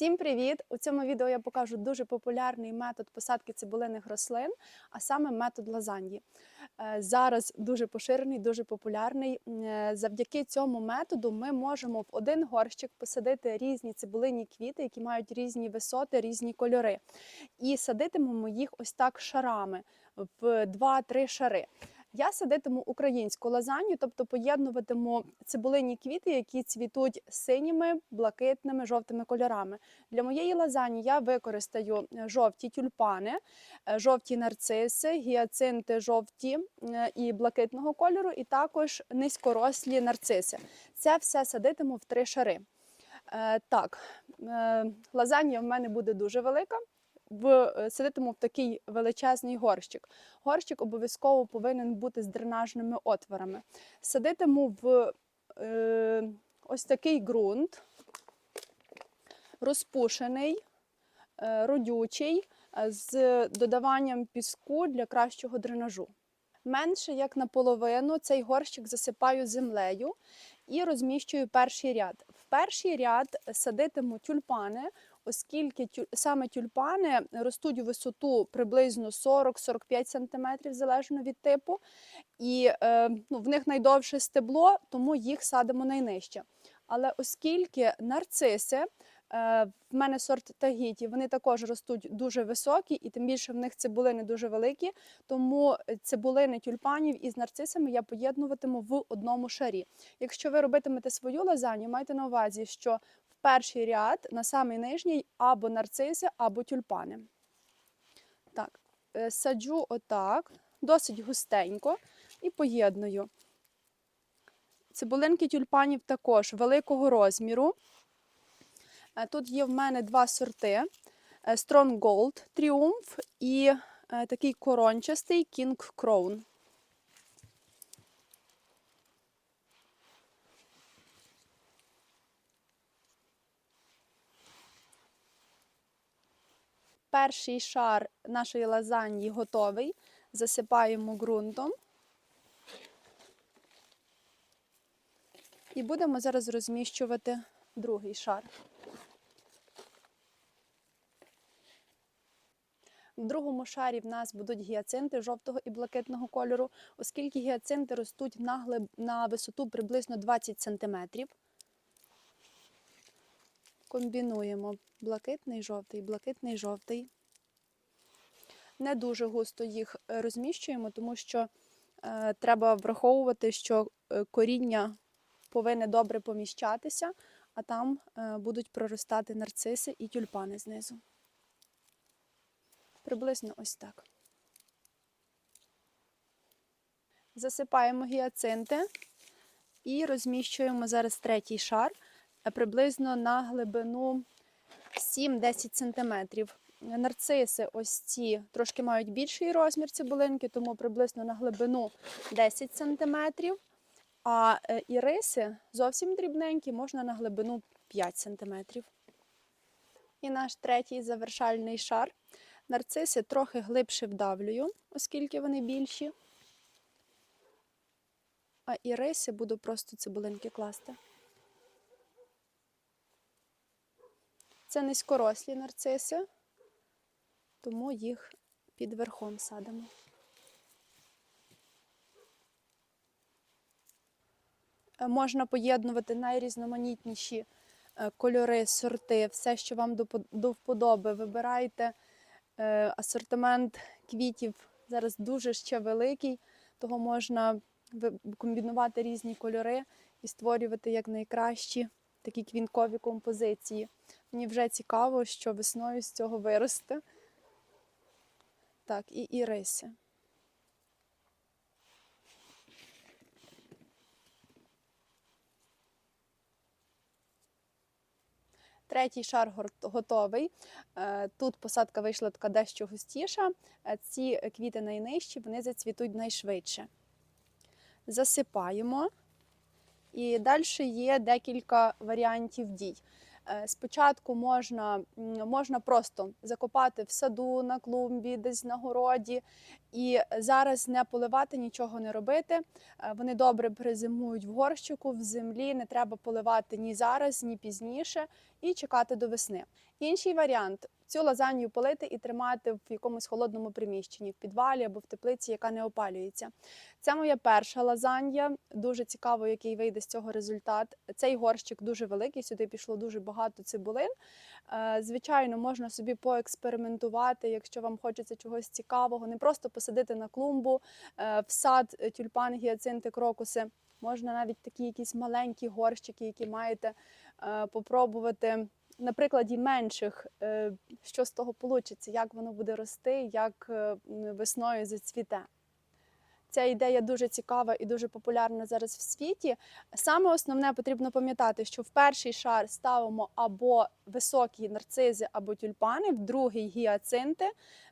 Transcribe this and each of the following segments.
Всім привіт! У цьому відео я покажу дуже популярний метод посадки цибулиних рослин, а саме метод лазаньї. Е, Зараз дуже поширений, дуже популярний. Е, Завдяки цьому методу ми можемо в один горщик посадити різні цибулинні квіти, які мають різні висоти, різні кольори. І садитимемо їх ось так шарами в 2-3 шари. Я садитиму українську лазанью, тобто поєднуватиму цибулинні квіти, які цвітуть синіми, блакитними, жовтими кольорами. Для моєї лазані я використаю е, жовті тюльпани, е, жовті нарциси, гіацинти жовті е, і блакитного кольору, і також низькорослі нарциси. Це все садитиму в три шари. Так, лазанья в мене буде дуже велика. В е, сидитиму в такий величезний горщик. Горщик обов'язково повинен бути з дренажними отворами. Садитиму в е, ось такий ґрунт, розпушений, е, родючий, е, з додаванням піску для кращого дренажу. Менше як наполовину цей горщик засипаю землею і розміщую перший ряд. В перший ряд садитиму тюльпани, оскільки тю, саме тюльпани ростуть у висоту приблизно 40-45 см, залежно від типу. І е, ну, в них найдовше стебло, тому їх садимо найнижче. Але оскільки нарциси, е, в мене сорт тагіті, вони також ростуть дуже високі, і тим більше в них цибулини дуже великі. Тому цибулини тюльпанів із нарцисами я поєднуватиму в одному шарі. Якщо ви робитимете свою лазанью, майте на увазі, що перший ряд на самий нижній або нарциси, або тюльпани. Так, е, саджу отак, досить густенько і поєдную. Цибулинки тюльпанів також великого розміру. Е, Тут є в мене два сорти: е, Strong Gold Triumph і такий корончастий King Crown. Перший шар нашої лазаньї готовий. Засипаємо ґрунтом. І будемо зараз розміщувати другий шар. В другому шарі в нас будуть гіацинти жовтого і блакитного кольору, оскільки гіацинти ростуть на, на висоту приблизно 20 см. Комбінуємо блакитний жовтий, блакитний жовтий. Не дуже густо їх е, розміщуємо, тому що е, треба враховувати, що е, коріння повинне добре поміщатися, а там е, будуть проростати нарциси і тюльпани знизу. Приблизно ось так. Засипаємо гіацинти і розміщуємо зараз третій шар приблизно на глибину 7-10 см. Нарциси ось ці трошки мають більший розмір цибулинки, тому приблизно на глибину 10 см. А е, іриси зовсім дрібненькі, можна на глибину 5 см. І наш третій завершальний шар. Нарциси трохи глибше вдавлюю, оскільки вони більші. А іриси буду просто цибулинки класти. Це низькорослі нарциси, тому їх під верхом садимо. Е, Можна поєднувати найрізноманітніші е, кольори, сорти, все, що вам до по- вподоби. Вибирайте е, асортимент квітів зараз дуже ще великий, того можна комбінувати різні кольори і створювати якнайкращі такі квінкові композиції. Мені вже цікаво, що весною з цього виросте. Так, і іриси. Третій шар готовий. Е, Тут посадка вийшла така дещо густіша. Е, Ці квіти найнижчі, вони зацвітуть найшвидше. Засипаємо. І далі є декілька варіантів дій. Е, Спочатку можна, можна просто закопати в саду, на клумбі, десь на городі, і зараз не поливати, нічого не робити. Е, Вони добре призимують в горщику, в землі. Не треба поливати ні зараз, ні пізніше. і чекати до весни. Інший варіант цю лазанью полити і тримати в якомусь холодному приміщенні, в підвалі або в теплиці, яка не опалюється. Це моя перша лазанья. Дуже цікаво, який вийде з цього результат. Цей горщик дуже великий, сюди пішло дуже багато цибулин. Е, Звичайно, можна собі поекспериментувати, якщо вам хочеться чогось цікавого, не просто посадити на клумбу, е, в сад тюльпани, гіацинти, крокуси. Можна навіть такі якісь маленькі горщики, які маєте е, попробувати на прикладі менших, е, що з того вийде, як воно буде рости, як е, весною зацвіте. Ця ідея дуже цікава і дуже популярна зараз в світі. Саме основне потрібно пам'ятати, що в перший шар ставимо або високі нарцизи, або тюльпани, в другий гіацинти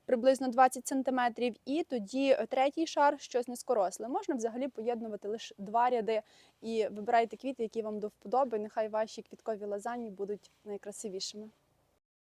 приблизно 20 см, і тоді е, третій шар щось низкоросле. Можна взагалі поєднувати лише два ряди і вибирайте квіти, які вам до вподоби. Нехай ваші квіткові лазані будуть найкрасивішими.